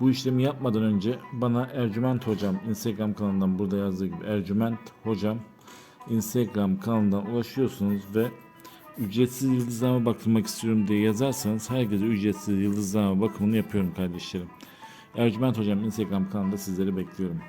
bu işlemi yapmadan önce bana Ercüment Hocam Instagram kanalından burada yazdığı gibi Ercüment Hocam Instagram kanalından ulaşıyorsunuz ve ücretsiz yıldızlama bakılmak istiyorum diye yazarsanız herkese ücretsiz yıldızlama bakımını yapıyorum kardeşlerim. Ercüment Hocam Instagram kanalında sizleri bekliyorum.